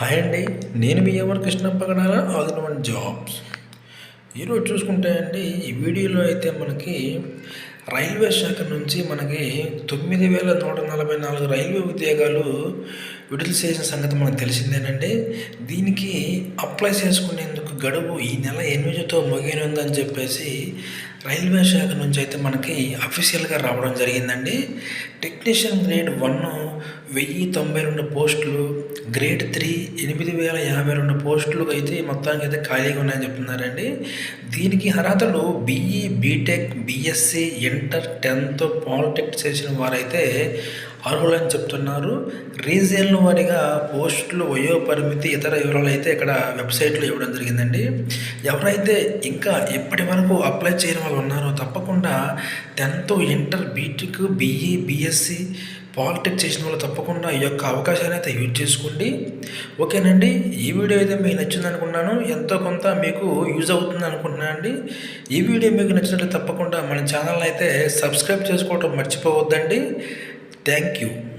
Hi అండి. నేను మీ ఎవరు Krishna Pagadala all one jobs. ఈరోజు చూసుకుంటే అండి ఈ వీడియోలో అయితే మనకి రైల్వే శాఖ నుంచి మనకి తొమ్మిది వేల నూట నలభై నాలుగు రైల్వే ఉద్యోగాలు విడుదల చేసిన సంగతి మనకు తెలిసిందేనండి. దీనికి అప్లై చేసుకునే గడువు ఈ నెల ఎనిమిదితో ముగినుందని చెప్పేసి రైల్వే శాఖ నుంచి అయితే మనకి అఫీషియల్గా రావడం జరిగిందండి. టెక్నీషియన్ గ్రేడ్ వన్ వెయ్యి తొంభై రెండు పోస్టులు గ్రేడ్ త్రీ ఎనిమిది వేల యాభై రెండు పోస్టులు అయితే మొత్తానికి అయితే ఖాళీగా ఉన్నాయని చెప్తున్నారండి. దీనికి అర్హతలు BE BTech BSc inter tenth polytech చేసిన వారైతే అర్హులని చెప్తున్నారు. రీజియన్ల వారిగా పోస్టులు వయో పరిమితి ఇతర వివరాలు అయితే ఇక్కడ వెబ్సైట్లో ఇవ్వడం జరిగిందండి. ఎవరైతే ఇంకా ఇప్పటి వరకు అప్లై చేయని వాళ్ళు ఉన్నారో తప్పకుండా tenth inter BTech BE BSc polytech చేసిన వాళ్ళు తప్పకుండా ఈ యొక్క అవకాశాన్ని అయితే యూజ్ చేసుకోండి. ఓకేనండి ఈ వీడియో అయితే మీకు నచ్చింది అనుకున్నాను ఎంతో కొంత మీకు యూజ్ అవుతుంది అనుకుంటున్నాను అండి. ఈ వీడియో మీకు నచ్చినట్లు తప్పకుండా మన ఛానల్ అయితే సబ్స్క్రైబ్ చేసుకోవడం మర్చిపోవద్దండి. Thank you.